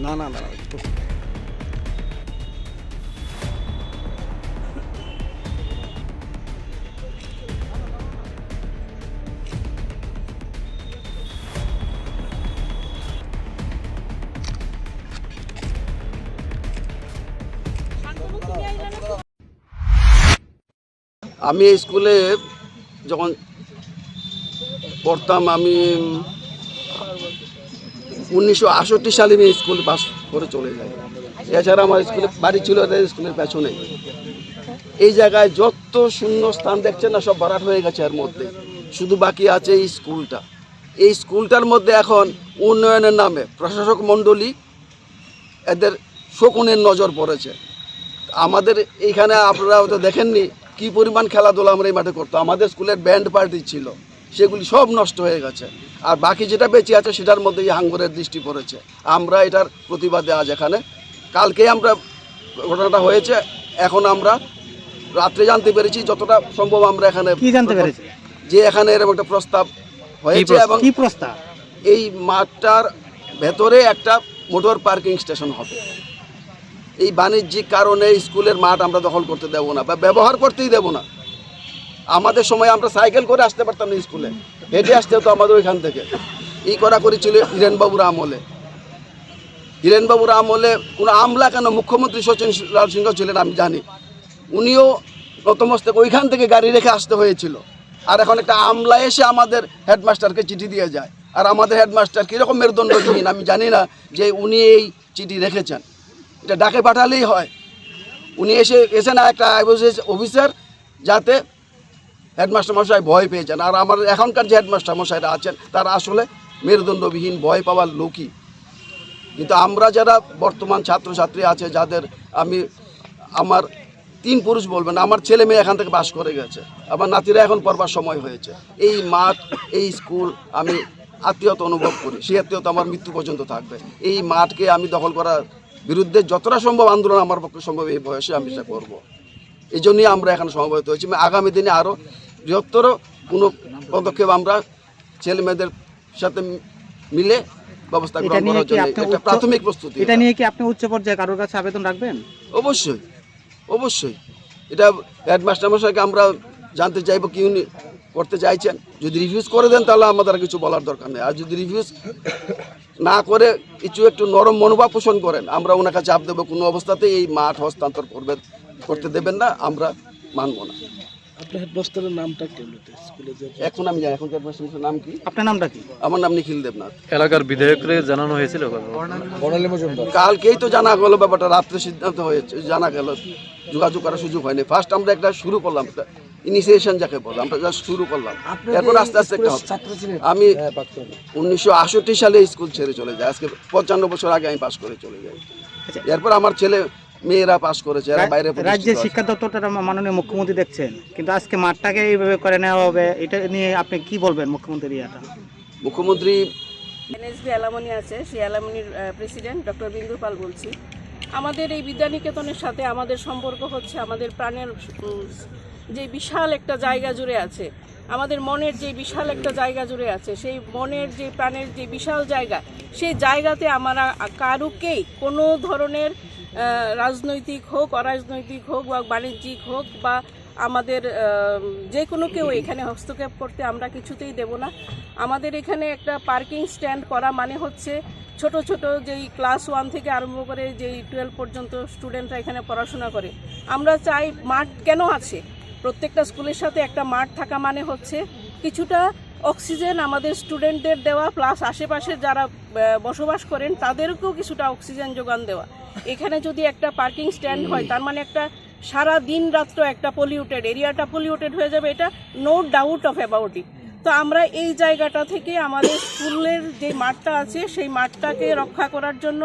না না না আমি এই স্কুলে যখন পড়তাম, আমি উনিশশো আষট্টি সালে আমি স্কুল পাস করে চলে যাই। এছাড়া আমার স্কুলে বাড়ি ছিল স্কুলের পেছনে। এই জায়গায় যত শূন্য স্থান দেখছেন না, সব ভরাট হয়ে গেছে এর মধ্যে। শুধু বাকি আছে এই স্কুলটা। এই স্কুলটার মধ্যে এখন উন্নয়নের নামে প্রশাসক মণ্ডলী এদের শকুনের নজর পড়েছে। আমাদের এইখানে আপনারা হয়তো দেখেননি কি পরিমাণ খেলাধুলা আমরা এই মাঠে করতাম আমাদের স্কুলের ব্যান্ড পার্টি ছিল। সেগুলি সব নষ্ট হয়ে গেছে। আর বাকি যেটা বেঁচে আছে সেটার মধ্যে এই হাঙ্গরের দৃষ্টি পড়েছে। আমরা এটার প্রতিবাদে আজ এখানে। কালকেই আমরা ঘটনাটা হয়েছে। এখন আমরা রাত্রে জানতে পেরেছি যতটা সম্ভব আমরা এখানে কি জানতে পেরেছি? যে এখানে এরকম একটা প্রস্তাব হয়েছে এবং কি প্রস্তাব? এই মাঠটার ভেতরে একটা মোটর পার্কিং স্টেশন হবে। এই বাণিজ্যিক কারণে স্কুলের মাঠ আমরা দখল করতে দেবো না বা ব্যবহার করতেই দেবো না। আমাদের সময় আমরা সাইকেল করে আসতে পারতাম না স্কুলে। হেঁটে আসতে হতো আমাদের ওইখান থেকে। এই করা করেছিল হিরেনবাবুর আমলে। হিরেনবাবুর আমলে কোনো আমলা কেন? মুখ্যমন্ত্রী সচিন লাল সিংহ ছিলেন, আমি জানি। উনিও নতমস্তক ওইখান থেকে গাড়ি রেখে আসতে হয়েছিল। আর এখন একটা আমলা এসে আমাদের হেডমাস্টারকে চিঠি দিয়ে যায়। আর আমাদের হেডমাস্টার কীরকম মেরুদণ্ডহীন, আমি জানি না যে উনি এই চিঠি রেখেছেন। এটা ডাকে পাঠালেই হয়। উনি এসে এসে না একটা অফিসার যাতে হেডমাস্টার মশাই ভয় পেয়েছেন আর আমার এখনকার যে হেডমাস্টার মশাইরা আছেন, তারা আসলে মেরুদণ্ডবিহীন ভয় পাওয়ার লোকই। কিন্তু আমরা যারা বর্তমান ছাত্রছাত্রী আছে, যাদের আমি, আমার তিন পুরুষ বলবেন, আমার ছেলে মেয়ে এখান থেকে বাস করে গেছে। আমার নাতিরা এখন পড়বার সময় হয়েছে। এই মাঠ, এই স্কুল আমি আত্মীয়তা অনুভব করি। সেই আত্মীয়তা আমার মৃত্যু পর্যন্ত থাকবে। এই মাঠকে আমি দখল করার বিরুদ্ধে যতটা সম্ভব আন্দোলন আমার পক্ষে সম্ভব এই বয়সে আমি সেটা করব। এই জন্যই আমরা এখানে সমবেত হয়েছি। আগামী দিনে আরও বৃহত্তর কোনো পদক্ষেপ আমরা ছেলে মেয়েদের সাথে মিলে ব্যবস্থা গ্রহণ করার জন্য একটা প্রাথমিক প্রস্তুতি। এটা নিয়ে কি আপনি উচ্চ পর্যায়ে কারোর কাছে আবেদন রাখবেন? অবশ্যই অবশ্যই। এটা হেডমাস্টার মশাইকে আমরা জানতে চাইব কি উনি করতে চাইছেন। যদি রিফিউজ করে দেন তাহলে আমাদের আর কিছু বলার দরকার নেই। আর যদি রিফিউজ না করে কিছু একটু নরম মনোভাব পোষণ করেন। আমরা ওনাকে চাপ দেবো কোনো অবস্থাতেই এই মাঠ হস্তান্তর করবে করতে দেবেন না আমরা মানবো না। আপনার হেডমাস্টারের নামটা কি স্কুলে এখন আমি জানি এখন হেডমাস্টার নাম কি? আপনার নামটা কি? আমার নাম নিখিল দেবনাথ। এলাকার বিধায়করে জানানো হয়েছিল কালকেই তো জানা গেল ব্যাপারটা রাত্রে সিদ্ধান্ত হয়েছে জানা গেল যোগাযোগ করার সুযোগ হয়নি। ফার্স্ট আমরা একটা শুরু করলাম ইনিশিয়েশন যাকে বলে আমরা জাস্ট শুরু করলাম। এরপর আস্তে আস্তে একটা ছাত্র ছিলেন আমি হ্যাঁ উনিশশো আষট্টি সালে স্কুল ছেড়ে চলে যাই আজকে পঞ্চান্ন বছর আগে আমি পাশ করে চলে যাই। আচ্ছা। এরপর আমার ছেলে মেয়েরা পাশ করেছে এরা বাইরে রাজ্যের শিক্ষা দপ্তরটা মাননীয় মুখ্যমন্ত্রী দেখছেন। কিন্তু আজকে মাঠটাকে এইভাবে করে নেওয়া হবে এটা নিয়ে আপনি কি বলবেন মুখ্যমন্ত্রীর ইয়াটা? মুখ্যমন্ত্রী এনএসবি অ্যালামনি আছে সেই অ্যালামনির প্রেসিডেন্ট ডক্টর বিন্দু পাল বলছি। আমাদের এই বিদ্যানিকেতনের সাথে আমাদের সম্পর্ক হচ্ছে আমাদের প্রাণের যে বিশাল একটা জায়গা জুড়ে আছে, আমাদের মনের যে বিশাল একটা জায়গা জুড়ে আছে, সেই মনের যে প্রাণের যে বিশাল জায়গা, সেই জায়গাতে আমরা কারুকেই কোনো ধরনের রাজনৈতিক হোক, অরাজনৈতিক হোক বা বাণিজ্যিক হোক বা আমাদের যে কোনো কেউ এখানে হস্তক্ষেপ করতে আমরা কিছুতেই দেব না। আমাদের এখানে একটা পার্কিং স্ট্যান্ড করা মানে হচ্ছে ছোট ছোট যেই ক্লাস ওয়ান থেকে আরম্ভ করে যেই টুয়েলভ পর্যন্ত স্টুডেন্টরা এখানে পড়াশোনা করে। আমরা চাই মাঠ কেন আছে? প্রত্যেকটা স্কুলের সাথে একটা মাঠ থাকা মানে হচ্ছে কিছুটা অক্সিজেন আমাদের স্টুডেন্টদের দেওয়া, প্লাস আশেপাশে যারা বসবাস করেন, তাদেরকেও কিছুটা অক্সিজেন যোগান দেওয়া। এখানে যদি একটা পার্কিং স্ট্যান্ড হয়, তার মানে একটা সারা দিন রাত্র একটা পলিউটেড এরিয়াটা পলিউটেড হয়ে যাবে, এটা no doubt of about it তো আমরা এই জায়গাটা থেকে আমাদের স্কুলের যে মাঠটা আছে, সেই মাঠটাকে রক্ষা করার জন্য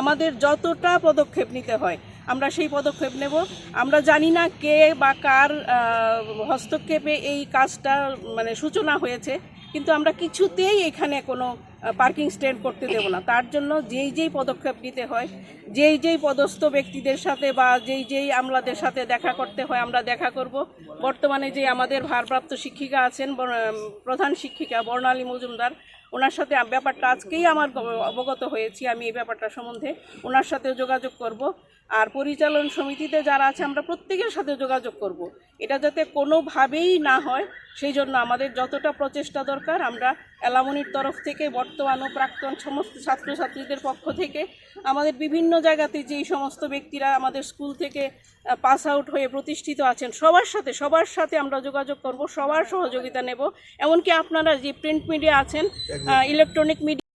আমাদের যতটা পদক্ষেপ নিতে হয়, আমরা সেই পদক্ষেপ নেব। আমরা জানি না কে বা কার হস্তক্ষেপে এই কাজটা মানে সূচনা হয়েছে। কিন্তু আমরা কিছুতেই এখানে কোনো পার্কিং স্ট্যান্ড করতে দেব না। তার জন্য যেই যেই পদক্ষেপ নিতে হয়, যেই যেই পদস্থ ব্যক্তিদের সাথে বা যেই যেই আমলাদের সাথে দেখা করতে হয়, আমরা দেখা করব। বর্তমানে যে আমাদের ভারপ্রাপ্ত শিক্ষিকা আছেন প্রধান শিক্ষিকা বর্ণালী মজুমদার ওনার সাথে ব্যাপারটা আজকেই আমার অবগত হয়েছি, আমি এই ব্যাপারটা সম্বন্ধে। ওনার সাথে যোগাযোগ করব। আর পরিচালন সমিতিতে যারা আছে, আমরা প্রত্যেকের সাথে যোগাযোগ করব। এটা যাতে কোনোভাবেই না হয়, সেই জন্য আমাদের যতটা প্রচেষ্টা দরকার, আমরা এলামনির তরফ থেকে বর্তমান ও প্রাক্তন সমস্ত ছাত্রছাত্রীদের পক্ষ থেকে আমাদের বিভিন্ন জায়গাতে যেই সমস্ত ব্যক্তিরা আমাদের স্কুল থেকে পাস আউট হয়ে প্রতিষ্ঠিত আছেন সবার সাথে সবার সাথে আমরা যোগাযোগ করব সবার সহযোগিতা নেব। এমনকি আপনারা যে প্রিন্ট মিডিয়া আছেন ইলেকট্রনিক মিডিয়া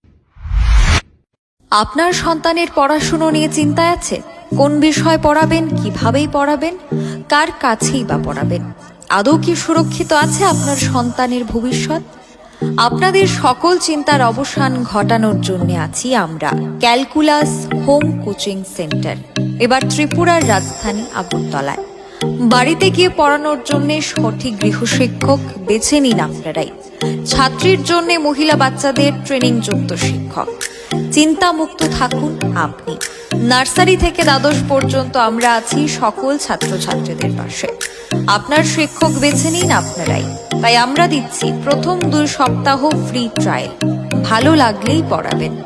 আপনার সন্তানের পড়াশুনো নিয়ে চিন্তায় আছে? কোন বিষয় পড়াবেন কিভাবেই পড়াবেন কার কাছেই বা পড়াবেন? আদৌ কি সুরক্ষিত আছে আপনার সন্তানের ভবিষ্যৎ? আপনাদের সকল চিন্তার অবসান ঘটানোর জন্য আছি আমরা ক্যালকুলাস হোম কোচিং সেন্টার, এবার ত্রিপুরার রাজধানী আগরতলায়। বাড়িতে গিয়ে পড়ানোর জন্য সঠিক গৃহশিক্ষক বেছে নিন আপনারাই। ছাত্রীর জন্য মহিলা বাচ্চাদের ট্রেনিং যুক্ত শিক্ষক। চিন্তামুক্ত থাকুন আপনি। নার্সারি থেকে দ্বাদশ পর্যন্ত আমরা আছি সকল ছাত্রছাত্রীদের পাশে। আপনার শিক্ষক বেছে নিন আপনারাই। তাই আমরা দিচ্ছি প্রথম দুই সপ্তাহ ফ্রি ট্রায়াল। ভালো লাগলেই পড়াবেন।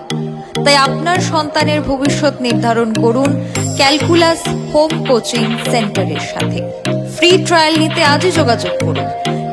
তাই আপনার সন্তানের ভবিষ্যৎ নির্ধারণ করুন ক্যালকুলাস হোম কোচিং সেন্টারের সাথে। ফ্রি ট্রায়াল নিতে আজই যোগাযোগ করুন।